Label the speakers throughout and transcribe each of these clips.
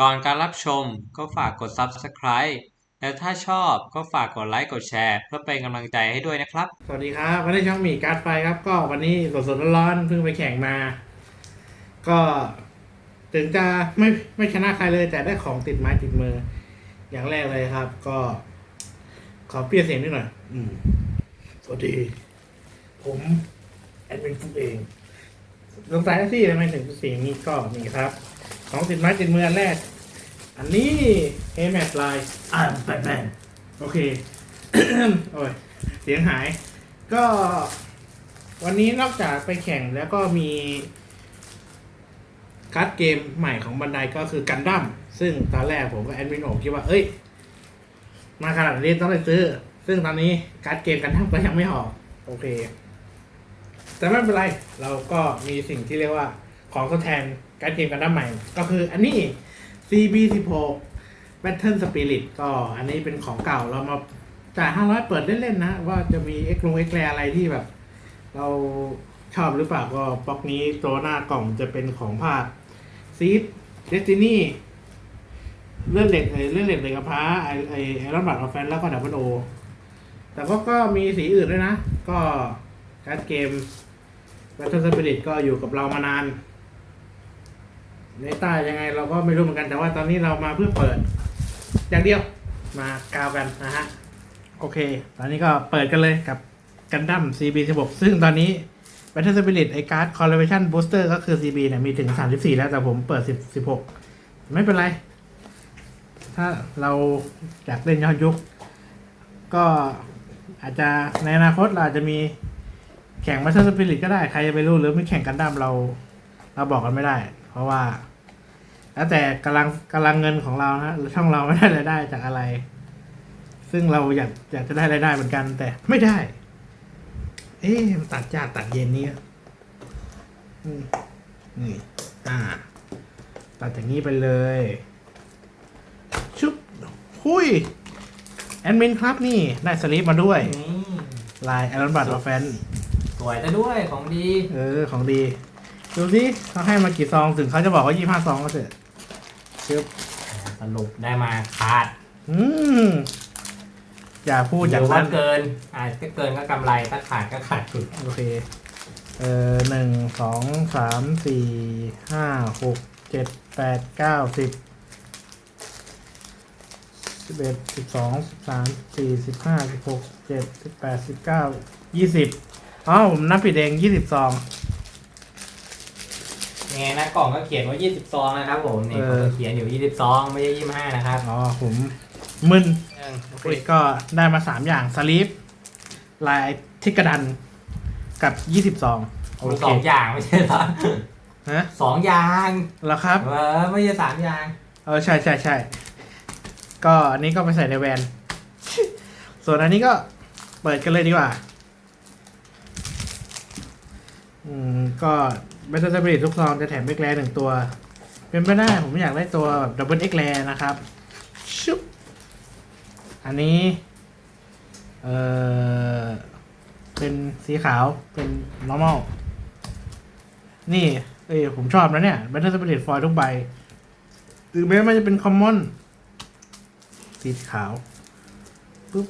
Speaker 1: ก่อนการรับชมก็ฝากกด Subscribe และถ้าชอบก็ฝากกดไลค์กดแชร์ เพื่อเป็นกำลังใจให้ด้วยนะครับ
Speaker 2: สวัสดีครับวันนี้ช่องหมีการ์ดไฟครับ ก็วันนี้สดๆร้อนๆเพิ่งไปแข่งมา ก็ถึงจะไม่ไม่ชนะใครเลย แต่ได้ของติดไม้ติดมือ อย่างแรกเลยครับ ก็ ขอเปลี่ยนเสียงนิดหน่อยอืมสวัสดี ผมแอดมินฟุกเองสงสัยนะที่ทำไมถึงเสียงนี้ก็นี่ครับ ของติดไม้ติดมืออันแรก อันนี้เอแมทไลน์อ่าแบทแมนโอเค โอ้ย เสียงหาย ก็ วันนี้นอกจากไปแข่งแล้วก็มีการ์ดเกมใหม่ของบันไดก็คือกันดั้มซึ่งตอนแรกผมกับแอดมินโอคิดว่า เอ้ย มาขนาดนี้ต้องไปซื้อ ซึ่งตอนนี้การ์ดเกมกันดั้มก็ยังไม่ออก โอเค แต่ไม่เป็นไร เราก็มีสิ่งที่เรียกว่าของทดแทน การ์ดเกมกันดั้มใหม่ ก็คืออันนี้ CB16 Battle Spirit ก็อันนี้เป็นของเก่าเรามาจ่ายห้าร้อยเปิดเล่นๆนะ ว่าจะมีเอ็กลงเอ็กแรอะไรที่แบบ เราชอบหรือเปล่าก็บล็อกนี้ตัวหน้ากล่องจะเป็นของภาคซีดเดสตินีเลื่อนเหล็กเอยเลื่อนเหล็กเหล็กกระพ้าไอไอไอรอนบัตออฟแฟนแล้วก็ดับเบิลโอแต่ก็ก็มีสีอื่นด้วยนะ ก็การ์ดเกม Battle Spirit ก็อยู่กับเรามานาน ในใต้ยังไงเราก็ไม่รู้เหมือนกัน แต่ว่าตอนนี้เรามาเพื่อเปิด อย่างเดียวมากาวกันนะฮะ โอเค ตอนนี้ก็เปิดกันเลยกับกันดั้ม CB16 ซึ่งตอนนี้ Battle Spirit ไอการ์ด Correlation Booster ก็คือ CB เนี่ยมีถึง 34 แล้วแต่ผมเปิด 10 16 ไม่เป็นไร ถ้าเราอยากเล่นย้อนยุค ก็อาจจะในอนาคตเราอาจจะมีแข่ง Battle Spirit ก็ได้ ใครจะไปรู้หรือไม่แข่งกันดั้มเรา เราบอกกันไม่ได้ เพราะว่า แล้วแต่กำลังกำลังเงินของเรานะช่องเราไม่ได้รายได้จากอะไร ซึ่งเราอยากอยากจะได้รายได้เหมือนกัน แต่ไม่ได้ เอ๊ะมันตัดยากตัดเย็นนี่อืมนี่อ่า ตัดอย่างนี้ไปเลย ชุบหุยแอดมินครับนี่ ได้สลิปมาด้วย
Speaker 1: นี่
Speaker 2: ลายไอรอนบัตออฟแฟน
Speaker 1: สวยแต่ด้วยของดี
Speaker 2: เออ ของดี ดูสิเขาให้มากี่ซองถึงเขาจะบอกว่ายี่ห้าซองก็เถอะชึบ
Speaker 1: สรุปได้มาขาด
Speaker 2: อืมอย่าพูด
Speaker 1: ห
Speaker 2: อย่า
Speaker 1: รื
Speaker 2: ง
Speaker 1: ว่า
Speaker 2: นั้น
Speaker 1: เกินอ่าถ้าเกินก็กำไรถ้าขาดก็ขาดทุน
Speaker 2: โอเค เออหนึ่งสองสามสี่ห้าหกเจ็ดแปดเก้าสิบสิบเอ็ดสิบสองสิบสามสี่สิบห้าสิบหกเจ็ดสิบแปดสิบเก้ายี่สิบอ๋อผมนับผิดเองยี่สิบซอง
Speaker 1: ยังไงนะกล่องก็เขียนว่า 20ซองนะครับผมนี่
Speaker 2: เอ
Speaker 1: เขา
Speaker 2: อ
Speaker 1: ก็เขียนอยู่ 20ซองไม่ใช่25 นะครับ
Speaker 2: อ๋อผมมึน
Speaker 1: เออโอเค
Speaker 2: โอ้ยก็ได้มาสามอย่างสลีปลายทิกกระดันกับยี่สิบซองโอ
Speaker 1: มี
Speaker 2: เค
Speaker 1: สองอย่างไม่ใช่สาม
Speaker 2: ฮะ
Speaker 1: สองอย่าง
Speaker 2: แล้วครับ
Speaker 1: เออไม่ใช่สามอย่าง
Speaker 2: เออใช่ใช่ใช่ก็อันนี้ก็ไปใส่ในแวน ส่วนอันนี้ก็เปิดกันเลยดีกว่า อืมก็ เบสเตอร์สปิริตทุกซองจะแถมเอ็กแลหนึ่งตัว เป็นไปได้ผมอยากได้ตัวแบบดับเบิลเอ็กแลนะครับชุบอันนี้ เออเป็นสีขาวเป็น normal นี่ เอ้ยผมชอบนะเนี่ย Battle Spirit ฟอยทุกใบหรือแม้มันจะเป็นคอมมอนสีขาวปุ๊บ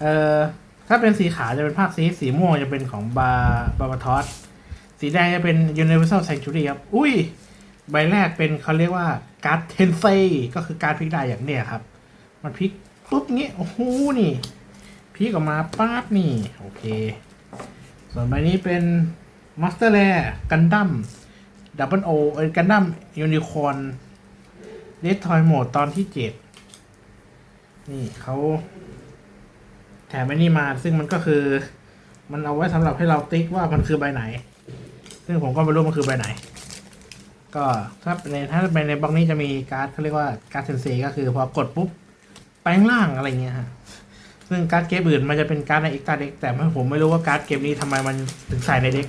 Speaker 2: เอ่อ ถ้าเป็นสีขาวจะเป็นภาคสี สีม่วงจะเป็นของบาบาบาทอส สีแดงจะเป็น Universal Sanctuary ครับ อุ้ย ใบแรกเป็นเขาเรียกว่าการ์ดเทนเซก็คือการพลิกได้อย่างเนี้ยครับ มันพลิกปุ๊บงี้ โอ้โห นี่พลิกออกมาปั๊บนี่ โอเค ส่วนใบนี้เป็นมาสเตอร์แ r กันดั้มดับเบิลโอเอ้กันดั้มยูนิคอนเดททอยโหมดตอนที่เจ็ดนี่เขาแถมไอ้นี่มาซึ่งมันก็คือ มันเอาไว้สำหรับให้เราติ๊กว่ามันคือใบไหน ซึ่งผมก็ไม่รู้มันคือใบไหน ก็ถ้าในถ้าเป็นในบล็อกนี้จะมีการ์ดเขาเรียกว่าการ์ดเซนเซก็คือพอกดปุ๊บแปลงร่างอะไรเงี้ยฮะซึ่งการ์ดเกมอื่นมันจะเป็นการ์ดในเอ็กซ์ตาเด็กแต่ผมไม่รู้ว่าการ์ดเกมนี้ทำไมมันถึงใส่ในเด็ก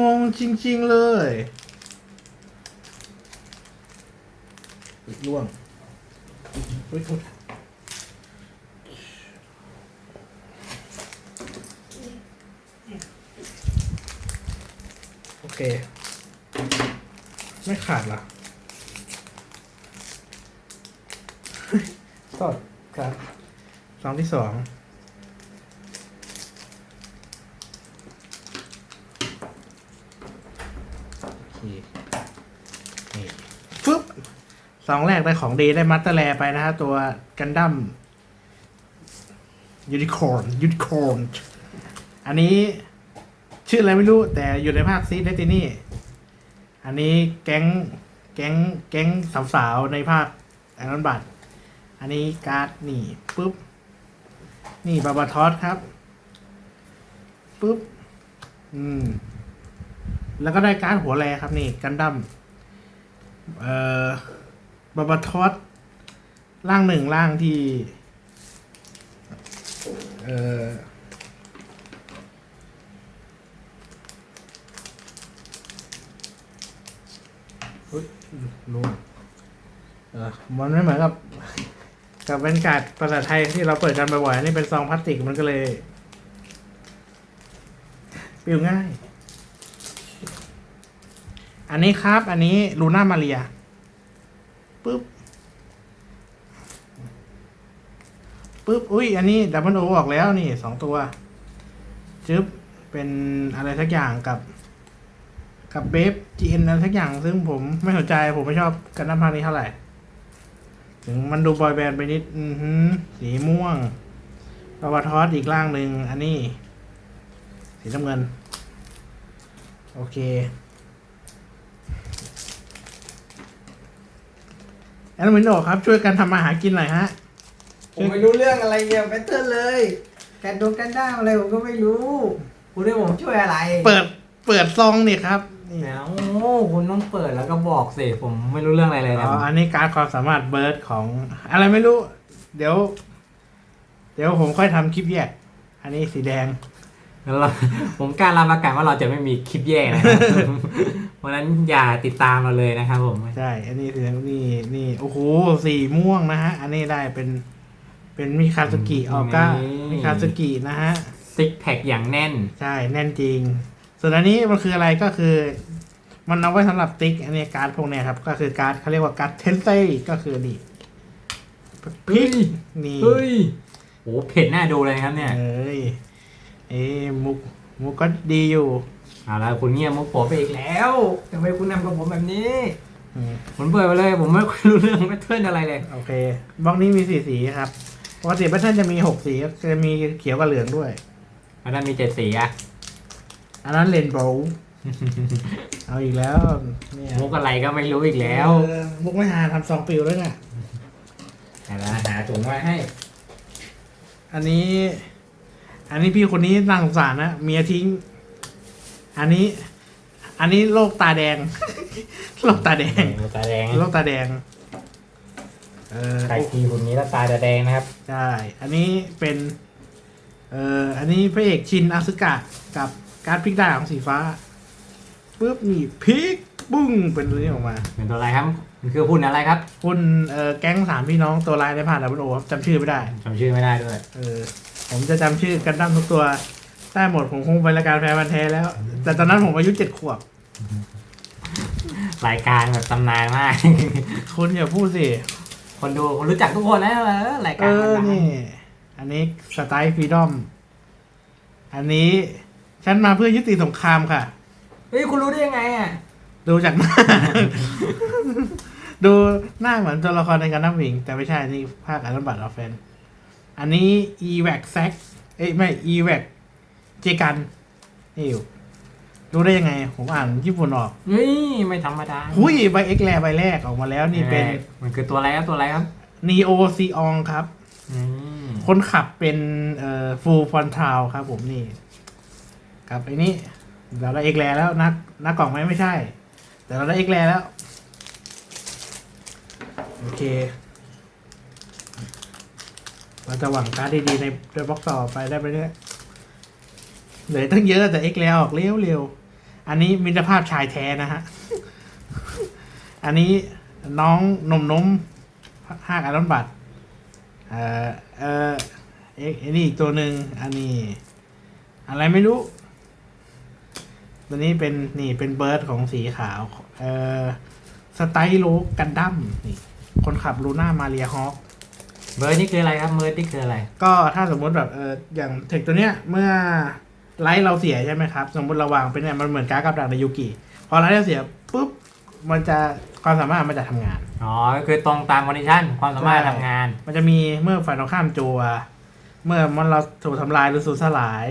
Speaker 2: งงจริง ๆ เลยร่วงอุ๊ยโทษ เค ไม่ขาดเหรอสดครับซองที่สองโอเคนี่ปึ๊บซองแรกได้ของดีได้มัตเตอร์แลไปนะฮะ ตัวกันดั้มยูนิคอร์นยูนิคอร์นอันนี้ ชื่ออะไรไม่รู้ แต่อยู่ในภาคซีดเดตินี่อันนี้แก๊งแก๊งแก๊งสาวๆในภาคแอนนบัตอันนี้การ์ดนี่ปุ๊บ นี่บาบาทอสครับปุ๊บ อืม แล้วก็ได้การ์ดหัวแรครับนี่กันดั้มเอ่อบาบาทอสร่างหนึ่งร่างที่ เอ่อ รู้เออมันไม่เหมือนกับ กับเป็นการ์ดภาษาไทยที่เราเปิดกันบ่อยๆอันนี่เป็นซองพลาสติกมันก็เลยปิวง่าย อันนี้ครับ อันนี้ลูน่ามาเรียปึ๊บปึ๊บ อุ้ย อันนี้ดับเบิลโอออกแล้วนี่สองตัว จึ๊บ เป็นอะไรสักอย่างกับ กับเบฟจีเอ็นอะไรสักอย่างซึ่งผมไม่สนใจผมไม่ชอบกันน้ำพันนี้เท่าไหร่ ถึงมันดูบอยแบนด์ไปนิด อือหือ สีม่วงปาวาทอสอีกล่างหนึ่งอันนี้ สีน้ำเงิน โอเคแอดมินโอครับ ช่วยกันทำมาหากินหน่อยฮะ
Speaker 3: ผมไม่รู้เรื่องอะไรเกี่ยวกับแพทเทิร์นเลยการดงกันด้ามอะไรผมก็ไม่รู้ คุณให้ผมช่วยอะไร
Speaker 2: เปิด เปิดซองนี่ครับ นี่
Speaker 3: แหมโอ้คุณต้องเปิดแล้วก็บอกสิผมไม่รู้เรื่องอะไรเลยนะ
Speaker 2: อ๋ออันนี้การดความสามารถเบิร์ดของ อะไรไม่รู้ เดี๋ยว เดี๋ยวผมค่อยทำคลิปแยก อันนี้สีแดง
Speaker 3: แล้วเราผมกล้ารับประกันว่าเราจะไม่มีคลิปแย่นะครับเพราะฉะนั้นอย่าติดตามเราเลยนะครับผม
Speaker 2: ใช่ อันนี้สีแดงนี่นี่โอ้โหสีม่วงนะฮะ อันนี้ได้เป็น เป็นมิคาสกิออก้ามิคาสกินะฮะ
Speaker 3: ซิกแพคอย่างแน่น
Speaker 2: ใช่ แน่นจริง ส่วนอันนี้มันคืออะไรก็คือ มันเอาไว้สำหรับติ๊กอันนี้การ์ดพวกเนี้ยครับ ก็คือการ์ดเขาเรียกว่าการ์ดเทนเซ่ก็คือนี่พลิกนี่
Speaker 3: เฮ้ยโหเผ็ดน่าดูเลยนะครับเนี่ย
Speaker 2: เอ้ยเอ้ยมุกมุกก็ดีอยู่
Speaker 3: เอาละคุณเงียบมุกผมไปอีกแล้วทำไมคุณทำกับผมแบบนี้
Speaker 2: อืม
Speaker 3: ผมเปิดไปเลย ผมไม่ค่อยรู้เรื่องแพทเทิร์นอะไรเลย
Speaker 2: โอเคบล็อกนี้มีสีสีครับปกติแพทเทิร์นจะมีหกสีก็จะมีเขียวกับเหลืองด้วย
Speaker 3: อันนั้นมีเจ็ดสีอะ
Speaker 2: อันนั้นเลนโบว์เอาอีกแล้วเนี่ย
Speaker 3: มุกอะไรก็ไม่รู้อีกแล้ว
Speaker 2: เออมุกไม่หาทำซองปิวแล้วไง
Speaker 3: แต่ละหาถุงไว้ให้
Speaker 2: อันนี้ อันนี้พี่คนนี้น่าสงสารนะเมียทิ้ง อันนี้ อันนี้โรคตาแดงโรคตาแดง
Speaker 3: ตาแดง
Speaker 2: โรคตาแดงเออ
Speaker 3: ใครทีคนนี้แล้วตาจะแดงนะครับ
Speaker 2: ใช่อันนี้เป็น เอ่ออันนี้พระเอกชินอาซึกะกับ การดพลิกได้ของสีฟ้าปุ๊บนี่พลิกบุ้งเป็นตัวนี้ออกมา
Speaker 3: เป็นตัวอะไรครับ มันคือหุ่นอะไรครับ
Speaker 2: คุณเอ่อแก๊งสามพี่น้องตัวลายในผ่านดับเบิลโอจำชื่อไม่ได้
Speaker 3: จำชื่อไม่ได้ด้วย
Speaker 2: เออผมจะจำชื่อกันดั้มทุกตัวได้หมดผมคงไปรายการแฟนพันธ์แท้แล้ว แต่ตอนนั้นผมอายุเจ็ดขวบ
Speaker 3: รายการแบบตำนานมาก
Speaker 2: คุณอย่าพูดสิ
Speaker 3: คนดูคนรู้จักทุกคนแล้วเออราย
Speaker 2: เอ
Speaker 3: การ
Speaker 2: อ
Speaker 3: มันดัง
Speaker 2: นี่ อันนี้สไตล์ฟรีดอม อันนี้ ฉันมาเพื่อยุติสงครามค่ะ
Speaker 3: เฮ้ยคุณรู้ได้ยังไงอะ
Speaker 2: ดูจากหน้า ดูหน้าเหมือนตัวละครในการนับหวิง แต่ไม่ใช่นี่ภาคอันบัตออฟเฟนอันนี้ e v a c s a c เอ้ยไม่ e v a c เจกันนี่อยู่รู้ได้ยังไง ผมอ่านญี่ปุ่นออก
Speaker 3: เฮ้ยไม่ธรรมดา
Speaker 2: หุยใบเอ็กแลใบแรกออกมาแล้วนี่เป็น
Speaker 3: มันคือตัวอะไรครับตัวอะไรครับ
Speaker 2: neo c o n ครับ
Speaker 3: อืม
Speaker 2: คนขับเป็นเอ่อฟูฟอนทาวครับผมนี่ กับไอ้นี่เราได้เอกแลแล้วนักนักกล่องไหมไม่ใช่ แต่เราได้เอกแลแล้ว โอเค เราจะหวังการดดีๆในในบล็อกต่อไปได้ไปเรื่อยเหลือตั้งเยอะแต่เอกแลออกเร็วๆ อันนี้มิตรภาพชายแท้นะฮะ อันนี้น้องนมนมห้ากอารอนบัตเอ่อเอ่อเอ็กไอ้นี่อีกตัวหนึ่งอันนี้ อะไรไม่รู้ ตัวนี้เป็นนี่เป็นเบิร์ดของสีขาวเอ่อสไตล์โลกันดั้มนี่คนขับลูน่ามาเรียฮอค
Speaker 3: เบิร์ดนี่คืออะไรครับเบิร์ดนี่คืออะไร
Speaker 2: ก็ถ้าสมมติแบบเอออย่างเทคตัวเนี้ยเมื่อไลท์เราเสียใช่ไหมครับ สมมติเราวางเป็นเนี่ยมันเหมือนการ์ดกับดักในยูกิพอไลท์เราเสียปุ๊บมันจะความสามารถมันจะทำงาน
Speaker 3: อ๋อก็คือตรงตามคอนดิชันความสามารถ
Speaker 2: ใช่
Speaker 3: ทำงาน
Speaker 2: มันจะมีเมื่อฝ่ายตรงข้ามจัว เมื่อมันเราถูกทำลายหรือสูญสลาย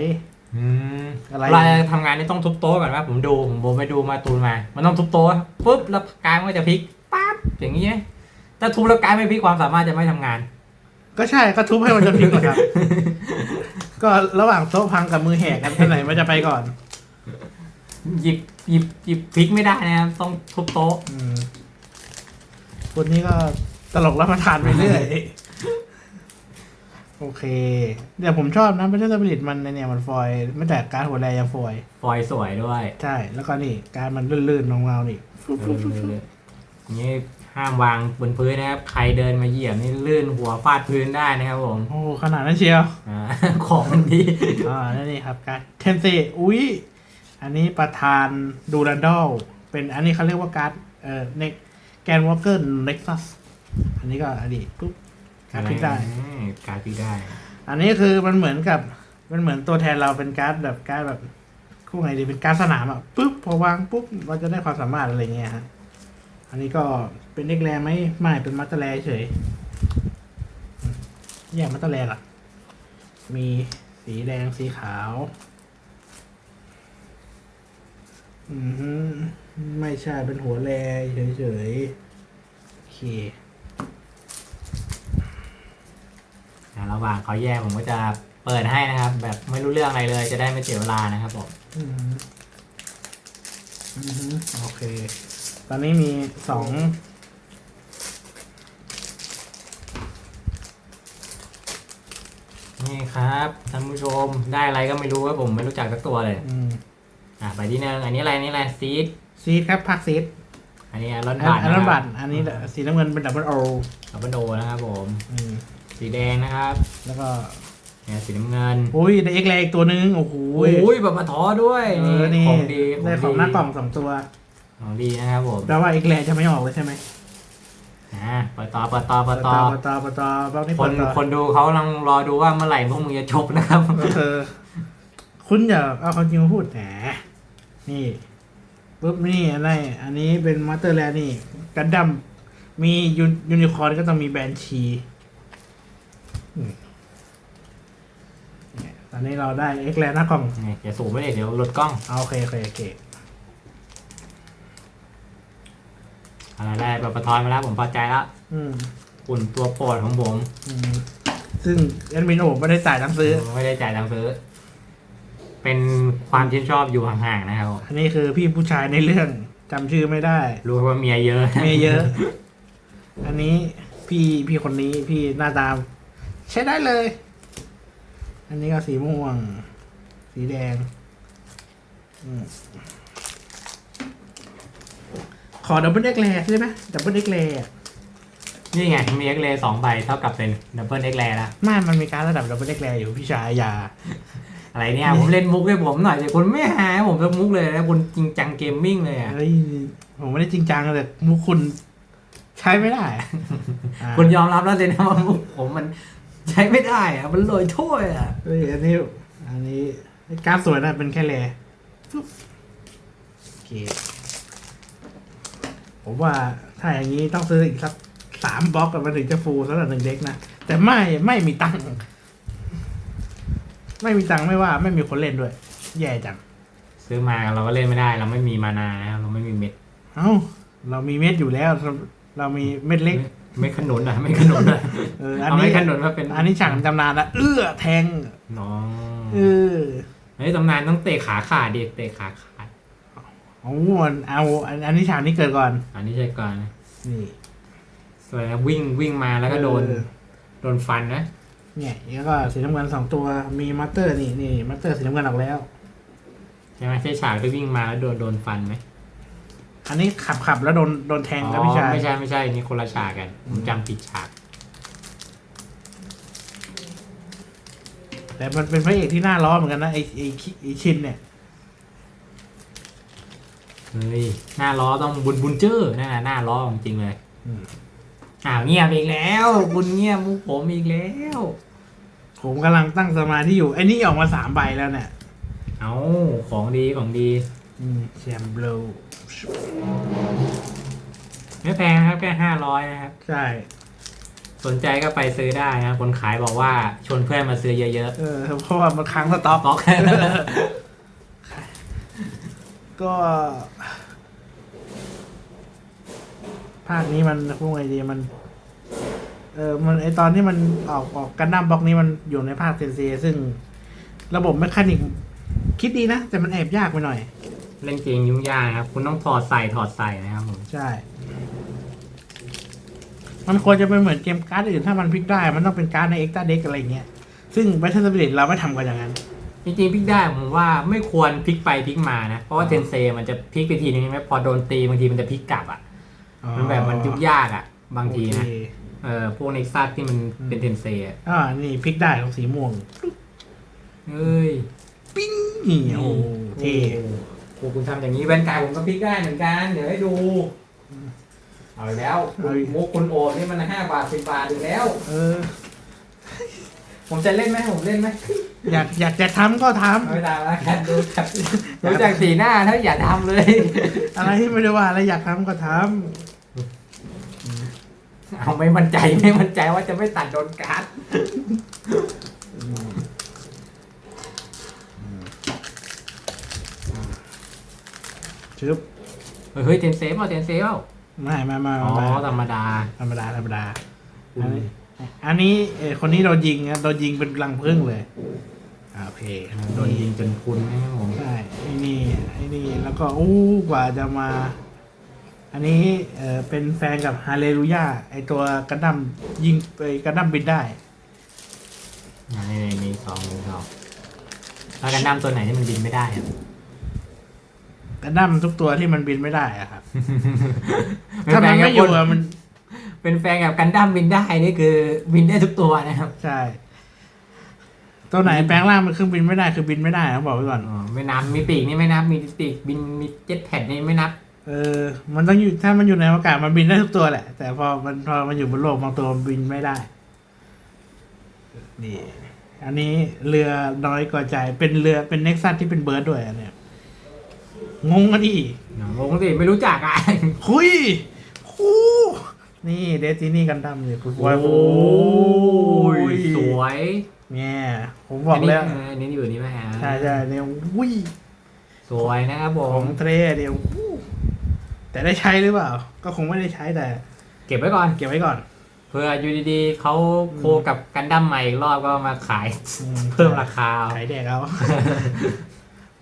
Speaker 3: อืม
Speaker 2: อะไร
Speaker 3: เราจะทำงานนี่ต้องทุบโต๊ะก่อนว่าผมดูผมผมไปดูมาตูนมา มันต้องทุบโต๊ะปุ๊บแล้วกลางมันก็จะพลิกปั๊บอย่างนี้ไหมถ้าทุบแล้วกลางไม่พลิกความสามารถจะไม่ทำงาน
Speaker 2: ก็ใช่ก็ทุบให้มันจะพลิกเหรอครับ ก็ระหว่างโต๊ะพังกับมือแหกกันที่ไหนมันจะไปก่อน
Speaker 3: หยิบหยิบหยิบพลิกไม่ได้นะครับต้องทุบโต๊ะ
Speaker 2: อืมคนนี้ก็ตลกรับประทานไปเรื่อย โอเคเดี๋ยวผมชอบนะไม่ใช่สปิริตมันในเนี่ยมันฟอยล์ไม่แต่การดหัวแรยังฟอยล์
Speaker 3: ฟอยล์สวยด้วย
Speaker 2: ใช่ แล้วก็นี่การดมันลื่นๆของเรานี่ฟลุ๊บฟลุ๊บฟลุ๊บฟลุ๊บ
Speaker 3: อย่างนี้ห้ามวางบนพื้นนะครับ ใครเดินมาเหยียบนี่ลื่นหัวฟาดพื้นได้นะครับผม
Speaker 2: โอ้ขนาดนั้นเชียว
Speaker 3: อ่าของมันดี
Speaker 2: อ่านั่นนี่ครับการเทนเซอุ้ยอันนี้ประธานดูรันดอลเป็นอันนี้เขาเรียกว่าการ์ดเอ่อเน็กแกนวอลเกอร์เน็กซัสอันนี้ก็อันนี้ปุ๊บ การดพลิกได้
Speaker 3: อืมการดพลิกได้
Speaker 2: อันนี้คือมันเหมือนกับมันเหมือนตัวแทนเราเป็นการ์ดแบบการ์ดแบบคู่ไงดีเป็นการ์ดสนามอะปุ๊บพอวางปุ๊บเราจะได้ความสามารถอะไรเงี้ยฮะอันนี้ก็เป็นเด็กแรไหมไม่เป็นมัตเตอร์แรเฉยอืมแยกมัตเตอร์แรล่ะมีสีแดงสีขาวอืมฮึไม่ใช่เป็นหัวแรเฉยๆโอเค
Speaker 3: อ่าระห ว่างเขาแยกผมก็จะเปิดให้นะครับ แบบไม่รู้เรื่องอะไรเลย จะได้ไม่เสียเวลานะครับผม
Speaker 2: อืมอืมฮึโอเค ตอนนี้มีสอง
Speaker 3: นี่ครับท่านผู้ชมได้อะไรก็ไม่รู้ว่าผมไม่รู้จักสักตัวเลย
Speaker 2: อืม
Speaker 3: อะไปที่หนึงอันนี้อะไรอันนี่อะไรซีด
Speaker 2: ซีดครับพักซีด
Speaker 3: อันนี้รอน
Speaker 2: อัน
Speaker 3: บัต
Speaker 2: อันนั้นบัตรอันนี้สีน้ำเงินเป็นดับเบิลโอ
Speaker 3: ดับเบิลโอนะครับผม
Speaker 2: อืม
Speaker 3: สีแดงนะครับ
Speaker 2: แล้วก็
Speaker 3: เนี่ยสีน้ำเงิน
Speaker 2: อุ้ยได้เอ็กแรอีกตัวนึงโอ้โห
Speaker 3: โอ้ยแบบมาท้อด้วย
Speaker 2: เอ
Speaker 3: นี่
Speaker 2: อนี่
Speaker 3: ของดี
Speaker 2: ได้ของหน้ากล่องสองตัว
Speaker 3: ของดีนะครับผม
Speaker 2: แปลว่าเอ็กแรจะไม่ออกเลยใช่ไหม
Speaker 3: อ่าเปิดต่อเปิดต่อเปิดต่อ
Speaker 2: เปิดต่อเปิดต่อเปิดต่อบล็อกนี้
Speaker 3: ค
Speaker 2: เปิ
Speaker 3: น
Speaker 2: ดต่อ
Speaker 3: คนดูเขากำลังรอดูว่าเมื่อไหร่พวกมึงจะจบนะครับ
Speaker 2: ก็คือคุณอย่าเอาความจริงมาพูดแหมนี่ปุ๊บนี่อะไรอันนี้เป็นมาสเตอร์แลนนี่กันดัมมียูยูนิคอร์นก็ต้องมีแบนชีอืมเนี่ย ตอนนี้เราได้เอ็กแลนหน้ากล่อง
Speaker 3: นี่อย่าสูบไม่ได้เดี๋ยวลดกล้อง
Speaker 2: เอาโอเคโอเคโอเค
Speaker 3: อะไรได้แบบประทอยมาแล้วผมพอใจแล้ว
Speaker 2: อืม
Speaker 3: อุ่นตัวโปรดของผม
Speaker 2: อืมซึ่งแอดมินโอไม่ได้จ่ายตังค์ซื้อ
Speaker 3: ไม่ได้จ่ายตังค์ซื้อ เป็นความชื่นชอบอยู่ห่างๆนะครับผม
Speaker 2: อันนี้คือพี่ผู้ชายในเรื่องจำชื่อไม่ได้
Speaker 3: รู้ว่าเมียเยอะ
Speaker 2: เมียเยอะ อันนี้พี่พี่คนนี้พี่หน้าตา ใช้ได้เลย อันนี้ก็สีม่วง สีแดงอืมขอดับเบิลเอ็กแลใช่ไหมดับเบิลเอ็กแล
Speaker 3: นี่ไงมีเอ็กเลสองใบเท่ากับเป็นดับเบิลเอ็กเลแล้ว
Speaker 2: ไม่มันมีการระดับดับเบิลเอ็กแลอยู่พี่ชายอย่า
Speaker 3: อะไรเนี่ย ผมเล่นมุกให้ผมหน่อยแต่คุณไม่หาให้ผมสักมุกเลยนะคุณจริงจังเกมมิ่งเลยอะ
Speaker 2: เฮ้ยผมไม่ได้จริงจังแต่มุกคุณใช้ไม่ได้อะอ่า
Speaker 3: คุณยอมรับแล้วสินะว่ามุกผมมัน ใช้ไม่ได้อะมันลอยถ้วยอะ
Speaker 2: เฮ้ยอันนี้อันนี้การดสวยนะเป็นแค่แลปุ๊บโอเค ผมว่าถ้าอย่างนี้ต้องซื้ออีกสักสามบล็อกอะมันถึงจะฟูลสำหรับหนึ่งเด็กนะ แต่ไม่ไม่มีตังค์ไม่มีตังค์ไม่ว่าไม่มีคนเล่นด้วย แย่จัง
Speaker 3: ซื้อมาเราก็เล่นไม่ได้ เราไม่มีมานานะครับเราไม่มีเม็ด
Speaker 2: เอ้า เรามีเม็ดอยู่แล้ว เรามีเม็ดเล็ก
Speaker 3: เม็ดขนุนอะ ไม่ขนุนอะ
Speaker 2: เอออัน
Speaker 3: เอา
Speaker 2: นี้
Speaker 3: เม็ดขนุนมาเป็น
Speaker 2: อันนี้ฉากตำนานนะเอื้อแทง
Speaker 3: น้อง
Speaker 2: เออ
Speaker 3: เฮ้ยตำนานต้องเตะขาขาดดิเตะขาขาด
Speaker 2: เอามันเอาอันอันนี้ฉากนี้เกิดก่อน
Speaker 3: อันนี้ใช่ก่อน
Speaker 2: นี่
Speaker 3: สวยนะวิ่งวิ่งมาแล้วก็โดน
Speaker 2: เออ
Speaker 3: โดนฟันนะ
Speaker 2: เนี่ยแล้วก็สีน้ำเงินสองตัวมีมัตเตอร์นี่นี่มัตเตอร์สีน้ำเงินออกแล้ว
Speaker 3: ใช่ไหมใช่ฉากที่วิ่งมาแล้วโดนโดนฟันไหม
Speaker 2: อันนี้ขับขับแล้วโดนโดนแทง
Speaker 3: อ๋
Speaker 2: ครับ
Speaker 3: อ
Speaker 2: พี่ชาย
Speaker 3: ไม่ใช่ไม่ใช่นี่คนละฉากกันผมจำผิดฉาก
Speaker 2: แต่มันเป็นพระเอกที่น่าล้อเหมือนกันนะไอไอไอชินเนี่ย
Speaker 3: เฮ้ยหน้าล้อต้องบุญบุญเจอร์นั่นน่ะหน้าล้อของจริงเลย
Speaker 2: อืม
Speaker 3: อ้าวเงียบอีกแล้วคุณเงียบมุกผมอีกแล้ว
Speaker 2: ผมกำลังตั้งสมาธิอยู่ไอ้นี่ออกมาสามใบแล้วเนี่ย
Speaker 3: เอาของดีของดี
Speaker 2: อืมแชมเบล
Speaker 3: ไม่แพงนะครับแค่ห้าร้อยนะครับ
Speaker 2: ใช่
Speaker 3: สนใจก็ไปซื้อได้นะคนขายบอกว่าชวนเพื่อนมาซื้อเยอะ
Speaker 2: เออเพราะว่ามันค้างสต็อก
Speaker 3: ๆบล็อก
Speaker 2: ก็ ภาคนี้มันพูดไงดีมัน เออมันไอตอนที่มันออกออกกันดั้มบล็อกนี้มันอยู่ในภาคเซนเซซึ่ง ระบบแมคานิก คิดดีนะ แต่มันแอบยากไปหน่อย
Speaker 3: เล่นเกมยุ่งยากนะครับ คุณต้องถอดใส่ถอดใส่นะครับผม
Speaker 2: ใช่ มันควรจะเป็นเหมือนเกมการ์ดอื่นถ้ามันพลิกได้ มันต้องเป็นการ์ดในเอ็กซ์ต d เด็กอะไรเงี้ย ซึ่ง Battle Spirit เราไม่ทำกันอย่างนั้น
Speaker 3: จริงๆพลิกได้ผมว่าไม่ควรพลิกไปพลิกมานะ เพราะว่าเทนเซมันจะพลิกไปทีนึงใช่ไหมพอโดนตีบางทีมันจะพลิกกลับอะมันแบบมันยุ่งยากอะ บางทีนะ
Speaker 2: โอเค
Speaker 3: เออพวกเน็กซัสที่มันเป็นเทนเซอะ
Speaker 2: อ่านี่พลิกได้ของสีม่วง
Speaker 3: เฮ้ย
Speaker 2: ปิ้งนี่โอ้โหเท่
Speaker 3: โอ้โห คุณทำอย่างนี้แว่นกายผมก็พลิกได้เหมือนกัน เดี๋ยวให้ดู เอาอีกแล้วมุกคุณโอดนี่มันห้าบาทสิบบาทอีกแล้ว
Speaker 2: เออ
Speaker 3: ผมจะเล่นไหมผมเล่นไหม
Speaker 2: อยากอยากจะทำก็ทำ
Speaker 3: ไม่ได้แล้วกันดูจากดูจากสีหน้าถ้าอย่าทำเลย
Speaker 2: อะไรที่ไม่ได้ว่าอะไรอยากทำก็ท
Speaker 3: เอาไม่มั่นใจไม่มั่นใจว่าจะไม่ตัดโดนการ์ด
Speaker 2: ชึบ
Speaker 3: เฮ้ยเทนเซฟเอาเทนเซฟเอา
Speaker 2: ไม่ไม่ไม่
Speaker 3: อ๋อ
Speaker 2: ไม่
Speaker 3: ธรรมดา
Speaker 2: ธรรมดาธรรมดาอันนี้อันนี้เออคนนี้โดนยิงนะโดนยิงเป็นรังพึ่งเลยอ่าโอเค
Speaker 3: โดนยิงจนพุนนะครับผม
Speaker 2: ใช่ไอ้นี่ไอ้นี่แล้วก็อู้กว่าจะมา อันนี้เออเป็นแฟนกับฮาเลลูยาไอตัวกระดัมยิงไปกระดัมบินได้
Speaker 3: อ่านี่มีสองมีสองแล้วกันดั้มตัวไหนที่มันบินไม่ได้อะ
Speaker 2: กระดัมทุกตัวที่มันบินไม่ได้อะครับ
Speaker 3: เป็น
Speaker 2: ถ้า
Speaker 3: แฟ
Speaker 2: มัน
Speaker 3: นกั
Speaker 2: ไม่
Speaker 3: บ
Speaker 2: อ
Speaker 3: ค
Speaker 2: ยู่
Speaker 3: น
Speaker 2: อะมัน
Speaker 3: เป็นแฟนกับกันดั้มบินได้นี่คือบินได้ทุกตัวนะครับ
Speaker 2: ใช่ ตัวไหนแปลงร่างเป็นเครื่องบินไม่ได้คือบินไม่ได้ต้องบอกไว้ก่อน
Speaker 3: อ๋อไม่นับมีปีกนี่ไม่นับมีปีกบินมีเจ็ตแพดนี่ไม่นับ
Speaker 2: เออ มันต้องอยู่ถ้ามันอยู่ในอากาศมันบินได้ทุกตัวแหละ แต่พอมันพอมันอยู่บนโลกบางตัวมันบินไม่ได้นี่อันนี้เรือน้อยกว่าใจเป็นเรือเป็นเน็กซัสที่เป็นเบิร์ดด้วยอันเนี้ย งงกันดิ
Speaker 3: งงสิไม่รู้จักอะ
Speaker 2: คุยคูนี่เดซินี่กันดั้มเนี่ยคุณบอย
Speaker 3: โอ้ยสวย
Speaker 2: เนี่ยผมบอกแล้ว
Speaker 3: นนี้อันนี้อยู่นี่ไหมฮะ
Speaker 2: ใช่ใช่เนี่ยวุ้ย
Speaker 3: สวยนะครับผ
Speaker 2: ขอ
Speaker 3: ม
Speaker 2: งเทรเดียววู้แต่ได้ใช้หรือเปล่า ก็คงไม่ได้ใช้แต่
Speaker 3: เก็บไว้ก่อน
Speaker 2: เก็บไว้ก่อน
Speaker 3: เพื่ออยู่ดีๆเขาโคกับกันดั้มใหม่อีกรอบก็มาขาย
Speaker 2: อื
Speaker 3: เพิ่มราคาเอา
Speaker 2: ขายแดกเอา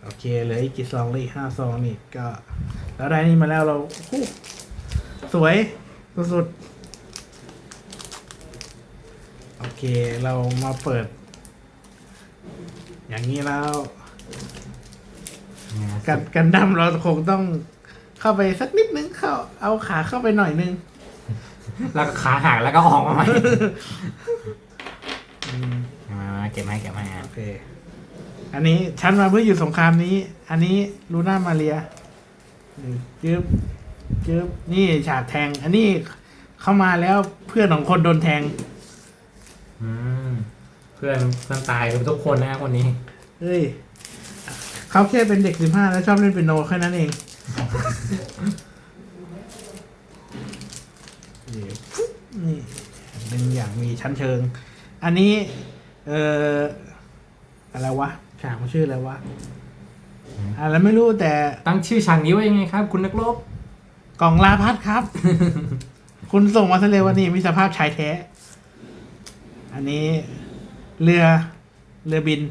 Speaker 2: โอเคเหลืออีกกี่ซองเลยห้าซองนี่ก็ แล้วได้นี่มาแล้วเราสวยสุดๆโอเคเรามาเปิด อย่างนี้แล้วกันกันดั้มเราคงต้องเข้าไปสักนิดนึงเข้า เอาขาเข้าไปหน่อยนึง
Speaker 3: แล้วก็ขาหักแล้วก็ออกมาให
Speaker 2: ม่
Speaker 3: มาเก็บให้เก็บให้ฮะ
Speaker 2: โอเค อันนี้ฉันมาเพื่ออยู่สงครามนี้ อันนี้ลูน่ามาเรียจึ๊บจึ๊บนี่ฉากแทง อันนี้เข้ามาแล้วเพื่อนของคนโดนแทง
Speaker 3: อืมเพื่อนเพื่อนตายทุกคนนะครับคนนี้
Speaker 2: เฮ้ยเขาแค่เป็นเด็กสิบห้าแล้วชอบเล่นเปียโนแค่นั้นเองนี่ฟุ๊บนี่เป็นอย่างมีชั้นเชิง อันนี้ เอ่อ อะไรวะ ฉากมันชื่ออะไรวะอะไรไม่รู้แต่
Speaker 3: ตั้งชื่อฉากนี้ว่ายังไงครับ คุณนักรบ
Speaker 2: กล่องลาพัดครับ คุณส่งมาซะเลยว่านี่มีสภาพชายแท้ อันนี้เรือเรือบิน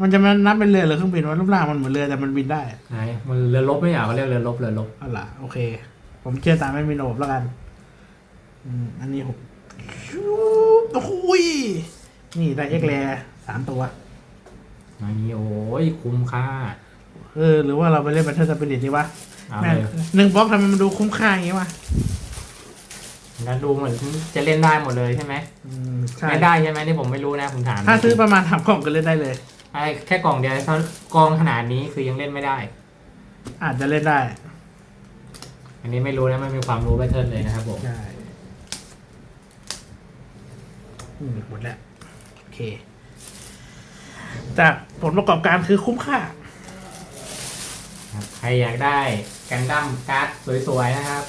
Speaker 2: มันจะมานับเป็นเรือหรือเครื่องบินว่ารูปร่างมันเหมือนเรือแต่มันบินได้
Speaker 3: ไหนมันเรือลบไม่อยากเขาเรียกเรือลบเรือลบ
Speaker 2: เอาล่ะ โอเค ผมเชื่อตามไม่มีโนบแล้วกัน อืมอันนี้ผมโอ้ยนี่ได้เอ็กแลสามตัว
Speaker 3: อันนี้โอ้ยคุ้มค่า
Speaker 2: เออ หรือว่าเราไปเล่นแบทเทิลสปิริตดีวะ
Speaker 3: เอา
Speaker 2: แม่ง
Speaker 3: เลย
Speaker 2: หนึ่งบล็อกทำไมมันดูคุ้มค่าอย่างงี้วะ
Speaker 3: งั้นดูเหมือนจะเล่นได้หมดเลยใช่ไหม
Speaker 2: อืมใช่
Speaker 3: ไม่ได้ใช่ไหมนี่ผมไม่รู้นะผมถาม
Speaker 2: ถ้าซื้อประมาณสามกล่องก็เล่นได้เลย
Speaker 3: ไอ้แค่กล่องเดียวเท่ากองขนาดนี้คือยังเล่นไม่ได้
Speaker 2: อาจจะเล่นได้
Speaker 3: อันนี้ไม่รู้นะไม่มีความรู้แพทเทิร์นเลยนะครับผม
Speaker 2: ใช่อืมหมดแล้วโอเค จากผลประกอบการคือคุ้มค่า
Speaker 3: ครับใครอยากได้กันดั้มการ์ดสวยๆนะครับ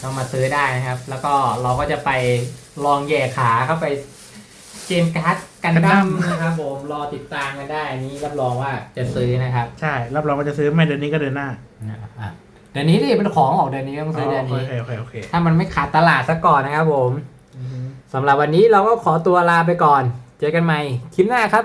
Speaker 3: ก็มาซื้อได้นะครับ แล้วก็เราก็จะไปลองแย่ขาเข้าไปเกมการ์ดกันดั้ม
Speaker 2: Gundam
Speaker 3: นะครับผมรอติดตามกันได้อันนี้รับรองว่าจะซื้อนะครับ
Speaker 2: ใช่ รับรองว่าจะซื้อไม่เดือนนี้ก็เดือนหน้า
Speaker 3: นะครับอะเดือนนี้ดิเป็นของออกเดือนนี้ต้องซื้อเดือน
Speaker 2: โอ
Speaker 3: นี้
Speaker 2: เคโอเคโอเค
Speaker 3: ถ้ามันไม่ขาดตลาดซะก่อนนะครับผม
Speaker 2: อือฮึ
Speaker 3: สำหรับวันนี้เราก็ขอตัวลาไปก่อน เจอกันใหม่คลิปหน้าครับ